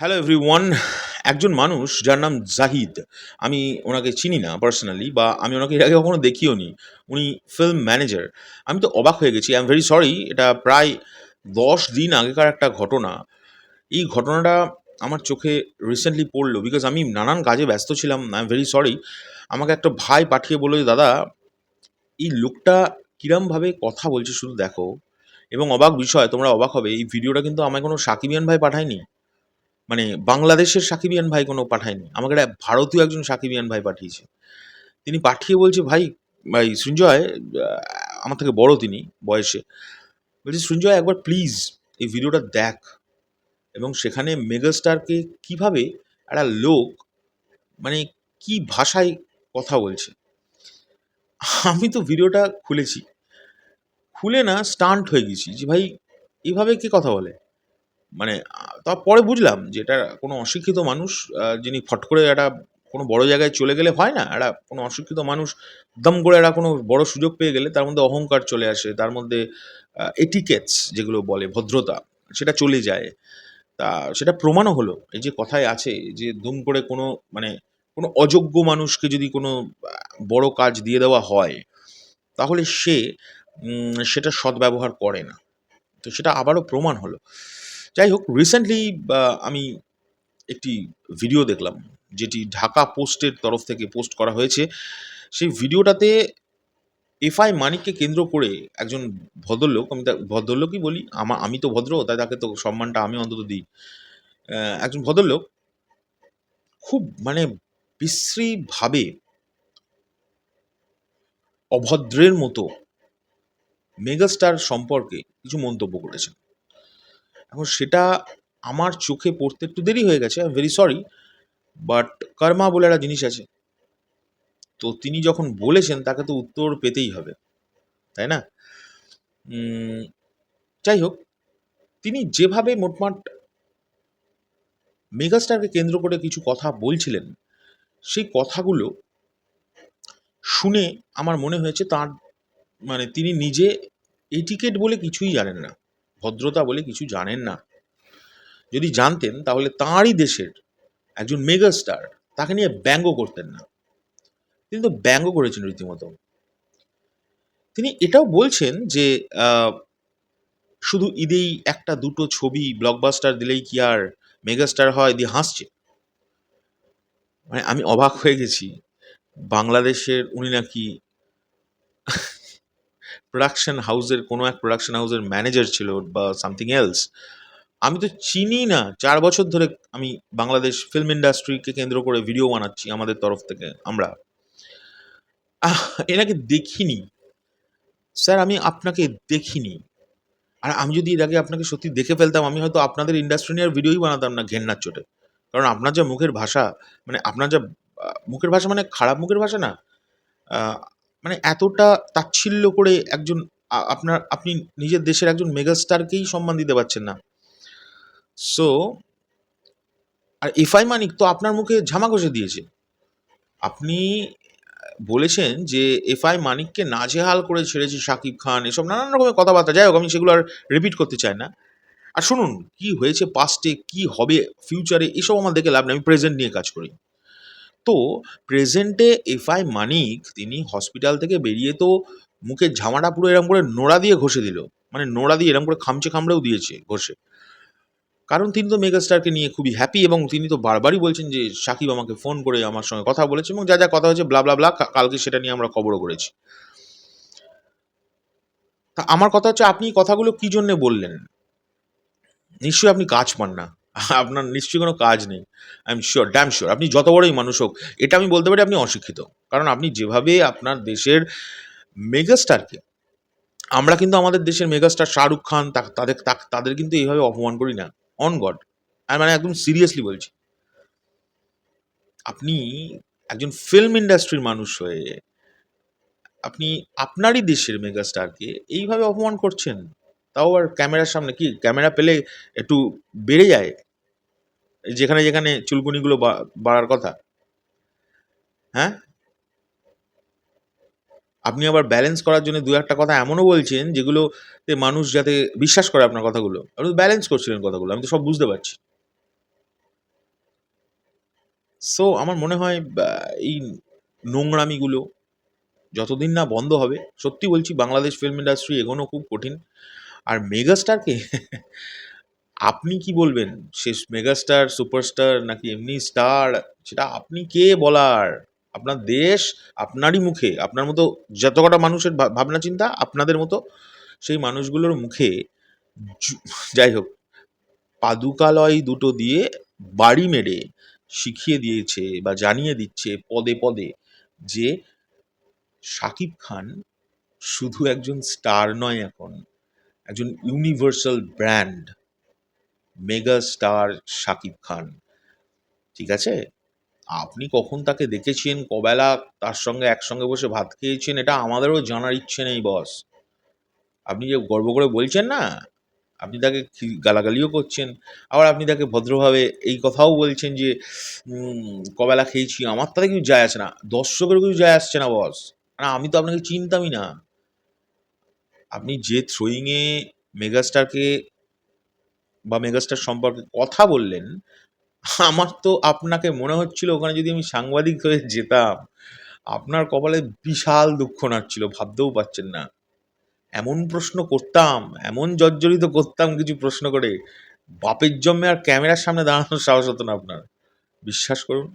Hello every one একজন মানুষ যার নাম জাহিদ, আমি ওনাকে চিনি না পার্সোনালি বা আমি ওনাকে এর আগে কখনো দেখিও নি। উনি ফিল্ম ম্যানেজার আমি তো অবাক হয়ে গেছি আই এম ভেরি সরি এটা প্রায় দশ দিন আগেকার একটা ঘটনা। এই ঘটনাটা আমার চোখে রিসেন্টলি পড়ল বিকজ আমি নানান কাজে ব্যস্ত ছিলাম আই এম ভেরি সরি আমাকে একটা ভাই পাঠিয়ে বলল যে, দাদা, এই লোকটা কিরমভাবে কথা বলছে শুধু দেখো। এবং অবাক বিষয়, তোমরা অবাক হবে, এই ভিডিওটা কিন্তু আমায় কোনো সাকিবিয়ান ভাই পাঠায়নি। মানে বাংলাদেশের সাকিবিয়ান ভাই কোনো পাঠায়নি। আমাকে একটা ভারতীয় একজন সাকিবিয়ান ভাই পাঠিয়েছে। তিনি পাঠিয়ে বলছে, ভাই ভাই, সৃঞ্জয় আমার থেকে বড় তিনি বয়সে। বলছে, সৃঞ্জয়, একবার প্লিজ এই ভিডিওটা দেখ। এবং সেখানে মেগাস্টারকে কীভাবে একটা লোক মানে কি ভাষায় কথা বলছে। আমি তো ভিডিওটা খুলেছি। খুলে না স্টান্ট হয়ে গেছি যে, ভাই, এভাবে কে কথা বলে? মানে তারপরে বুঝলাম যে এটা কোনো অশিক্ষিত মানুষ যিনি ফট করে একটা কোনো বড় জায়গায় চলে গেলে হয় না, একটা কোনো অশিক্ষিত মানুষ দম করে একটা কোনো বড় সুযোগ পেয়ে গেলে তার মধ্যে অহংকার চলে আসে, তার মধ্যে এটিকেটস যেগুলো বলে, ভদ্রতা, সেটা চলে যায়। তা সেটা প্রমাণও হলো, এই যে কথায় আছে যে দুম করে কোনো মানে কোনো অযোগ্য মানুষকে যদি কোনো বড় কাজ দিয়ে দেওয়া হয়, তাহলে সে সেটা সদ্ব্যবহার করে না। তো সেটা আবারও প্রমাণ হলো। যাই হোক রিসেন্টলি আমি একটি ভিডিও দেখলাম, যেটি ঢাকা পোস্টের তরফ থেকে পোস্ট করা হয়েছে। সেই ভিডিওটাতে এফআই মানিককে কেন্দ্র করে একজন ভদ্রলোক, আমি তা, ভদ্রলোকই বলি, আমা, আমি তো ভদ্র, তাই তাকে তো সম্মানটা আমি অন্তত দিই। একজন ভদ্রলোক খুব মানে বিশ্রীভাবে অভদ্রের মতো মেগাস্টার সম্পর্কে কিছু মন্তব্য করেছেন। এখন সেটা আমার চোখে পড়তে একটু দেরি হয়ে গেছে I very sorry but karma বলে একটা জিনিস আছে। তো তিনি যখন বলেছেন, তাকে তো উত্তর পেতেই হবে, তাই না? যাই হোক, তিনি যেভাবে মোটমাট মেগাস্টারকে কেন্দ্র করে কিছু কথা বলছিলেন, সেই কথাগুলো শুনে আমার মনে হয়েছে তার মানে তিনি নিজে এটিকেট বলে কিছুই জানেন না। ভদ্রতা বলে কিছু জানেন না। যদি জানতেন, তাহলে তাঁরই দেশের একজন মেগাস্টার তাকে নিয়ে ব্যঙ্গ করতেন না। তিনি তো ব্যঙ্গ করেছেন রীতিমতো। তিনি এটাও বলছেন যে শুধু ঈদেই একটা দুটো ছবি ব্লকবাস্টার দিলেই কি আর মেগাস্টার হয়, দিয়ে হাসছে। মানে আমি অবাক হয়ে গেছি। বাংলাদেশের উনি নাকি প্রোডাকশন হাউসের কোনো এক প্রোডাকশন হাউসের ম্যানেজার ছিল বা সামথিং এলস আমি তো চিনি না। চার বছর ধরে আমি বাংলাদেশ ফিল্ম ইন্ডাস্ট্রিকে কেন্দ্র করে ভিডিও বানাচ্ছি আমাদের তরফ থেকে, আমরা। এনাকে দেখিনি। স্যার, আমি আপনাকে দেখিনি। আর আমি যদি এর আগে আপনাকে সত্যি দেখে ফেলতাম, আমি হয়তো আপনাদের ইন্ডাস্ট্রি নিয়ে আর ভিডিওই বানাতাম না ঘেন্নার চোটে। কারণ আপনার যা মুখের ভাষা মানে আপনার যা মুখের ভাষা মানে খারাপ মুখের ভাষা না। মানে এতটা তাচ্ছিল্য করে একজন আপনার, আপনি নিজের দেশের একজন মেগাস্টারকেই সম্মান দিতে পারছেন না। সো আর এফআই মানিক তো আপনার মুখে ঝামা ঘষে দিয়েছে। আপনি বলেছেন যে এফআই মানিককে নাজেহাল করে ছেড়েছে শাকিব খান, এসব নানান রকমের কথাবার্তা। যাই হোক, আমি সেগুলো আর রিপিট করতে চাই না। আর শুনুন, কি হয়েছে পাস্টে কি হবে ফিউচারে এসব আমার দেখে লাভ নেই। আমি প্রেজেন্ট নিয়ে কাজ করি। তো প্রেজেন্টে এফআই মানিক, তিনি হসপিটাল থেকে বেরিয়ে তো মুখের ঝামাটা পুরো এরকম করে নোড়া দিয়ে ঘষে দিল। মানে নোড়া দিয়ে এরকম করে খামচে খামড়েও দিয়েছে ঘষে। কারণ তিনি তো মেগাস্টারকে নিয়ে খুবই হ্যাপি এবং তিনি তো বারবারই বলছেন যে, সাকিব আমাকে ফোন করে আমার সঙ্গে কথা বলেছে এবং যা যা কথা হয়েছে ব্লা ব্লা ব্লা কালকে সেটা নিয়ে আমরা খবরও করেছি। তা আমার কথা হচ্ছে, আপনি কথাগুলো কি জন্য বললেন? নিশ্চয়ই আপনি কাজ পান না। আপনার নিশ্চয়ই কোনো কাজ নেই। I am sure damn sure আপনি যত বড়ই মানুষ হোক, এটা আমি বলতে পারি আপনি অশিক্ষিত। কারণ আপনি যেভাবে আপনার দেশের মেগাস্টারকে, আমরা কিন্তু আমাদের দেশের মেগাস্টার শাহরুখ খান তাদের তাদের কিন্তু এইভাবে অপমান করি না। অন গড আর মানে একদম সিরিয়াসলি বলছি। আপনি একজন ফিল্ম ইন্ডাস্ট্রির মানুষ হয়ে, আপনি আপনারই দেশের মেগাস্টারকে এইভাবে অপমান করছেন? তাও আর ক্যামেরার সামনে কি? ক্যামেরা পেলে একটু বেড়ে যায়। যেখানে যেখানে চুলকুনিগুলো বাড়ার কথা। হ্যাঁ? আপনি আবার ব্যালেন্স করার জন্য দু একটা কথা এমনও বলছেন, যেগুলোতে মানুষ যাতে বিশ্বাস করে আপনার কথাগুলো। আপনি ব্যালেন্স করছিলেন কথাগুলো, আমি তো সব বুঝতে পারছি। সো আমার মনে হয় এই নোংরামিগুলো যতদিন না বন্ধ হবে, সত্যি বলছি, বাংলাদেশ ফিল্ম ইন্ডাস্ট্রি এগোনো খুব কঠিন। আর মেগাস্টারকে আপনি কি বলবেন? সে মেগাস্টার সুপারস্টার নাকি এমনি স্টার সেটা আপনি কে বলার? আপনার দেশ, আপনারই মুখে, আপনার মতো যত কটা মানুষের ভাবনা চিন্তা, আপনাদের মতো সেই মানুষগুলোর মুখে যাই হোক, পাদুকালয় দুটো দিয়ে বাড়ি মেরে শিখিয়ে দিয়েছে বা জানিয়ে দিচ্ছে পদে পদে যে শাকিব খান শুধু একজন স্টার নয় এখন। একজন universal brand mega star Shakib Khan. ঠিক আছে? আপনি কখন তাকে দেখেছেন, কবেলা তার সঙ্গে একসঙ্গে বসে ভাত খেয়েছেন, এটা আমাদেরও জানার ইচ্ছে নেই বস আপনি যে গর্ব করে বলছেন না, আপনি তাকে গালাগালিও করছেন, আবার আপনি তাকে ভদ্রভাবে এই কথাও বলছেন যে কবেলা খেয়েছি, আমার তাতে কিছু যায় আসে না দর্শকের কিছু যায় আসছে না বস না, আমি তো আপনাকে চিনতামই না। আপনি যে থ্রোয়িংয়ে মেগাস্টারকে বা মেগাস্টার সম্পর্কে কথা বললেন, আমার তো আপনাকে মনে হচ্ছিল ওখানে যদি আমি সাংবাদিক হয়ে যেতাম, আপনার কপালে বিশাল দুঃখ নাচ্ছিল ভাবতেও পারছেন না। এমন প্রশ্ন করতাম, এমন জর্জরিত করতাম কিছু প্রশ্ন করে, বাপের জন্মে আর ক্যামেরার সামনে দাঁড়ানোর সাহস হতো না আপনার। বিশ্বাস করুন।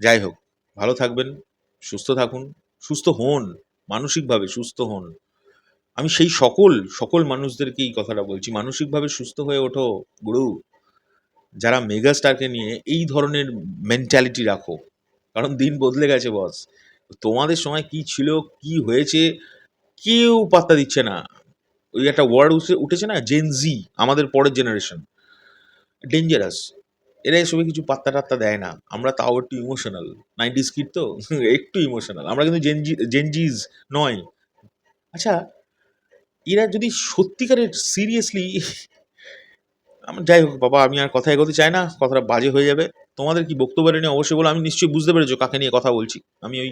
যাই হোক, ভালো থাকবেন, সুস্থ থাকুন, সুস্থ হন, মানসিকভাবে সুস্থ হন। আমি সেই সকল সকল মানুষদেরকে এই কথাটা বলছি। মানসিকভাবে সুস্থ হয়ে ওঠো, গুরু। যারা মেগাস্টারকে নিয়ে এই ধরনের মেন্টালিটি রাখো। কারণ দিন বদলে গেছে বস তোমাদের সময় কি ছিল, কি হয়েছে, কেউ পাত্তা দিচ্ছে না। ওই একটা ওয়ার্ড উঠে, উঠেছে না? জেনজি আমাদের পরের জেনারেশন ডেঞ্জারাস এরা এসবে কিছু পাত্তা টাত্তা দেয় না। আমরা তাও একটু ইমোশনাল নাইনটিস কিড তো? একটু ইমোশনাল আমরা কিন্তু জেনজি জেনজিজ নয়। আচ্ছা এরা যদি সত্যিকারের সিরিয়াসলি যাই হোক বাবা, আমি আর কথা এগোতে চাই না, কথাটা বাজে হয়ে যাবে। তোমাদের কি বক্তব্য নিয়ে অবশ্যই বলো, আমি নিশ্চয়ই বুঝতে পেরেছ কাকে নিয়ে কথা বলছি। আমি ওই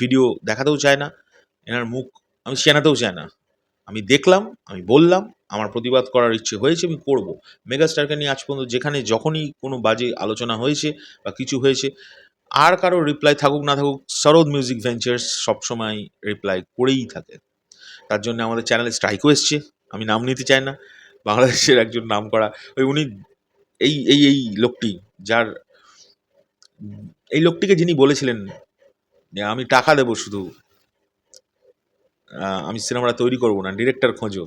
ভিডিও দেখাতেও চাই না, এনার মুখ আমি চেনাতেও চাই না। আমি দেখলাম, আমি বললাম, আমার প্রতিবাদ করার ইচ্ছে হয়েছে, আমি করব। মেগাস্টারকে নিয়ে আজ পর্যন্ত যেখানে যখনই কোনো বাজে আলোচনা হয়েছে বা কিছু হয়েছে, আর কারও রিপ্লাই থাকুক না থাকুক সরোদ মিউজিক ভেঞ্চার্স সবসময় রিপ্লাই করেই থাকে। তার জন্য আমাদের চ্যানেলে স্ট্রাইকও এসছে। আমি নাম নিতে চাই না। বাংলাদেশের একজন নাম করা ওই উনি এই এই এই লোকটি যার এই লোকটিকে যিনি বলেছিলেন যে আমি টাকা দেবো শুধু আমি সিনেমাটা তৈরি করব না ডিরেক্টর খোঁজো।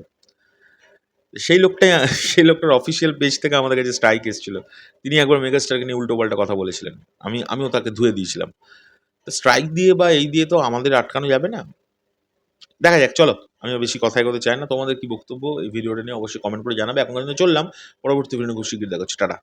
সেই লোকটাই সেই লোকটার অফিসিয়াল পেজ থেকে আমাদের কাছে স্ট্রাইক এসেছিল। তিনি একবার মেগাস্টারকে নিয়ে উল্টো পাল্টা কথা বলেছিলেন। আমি, আমিও তাকে ধুয়ে দিয়েছিলাম। স্ট্রাইক দিয়ে বা এই দিয়ে তো আমাদের আটকানো যাবে না। দেখা যাক, চলো। আমি বেশি কথাই করতে চাই না। তোমাদের কি বক্তব্য? এই ভিডিওটা নিয়ে অবশ্যই কমেন্ট করে জানাবে। এখন চললাম। পরবর্তী ভিডিও খুব শীঘ্রই দেখা টাটা।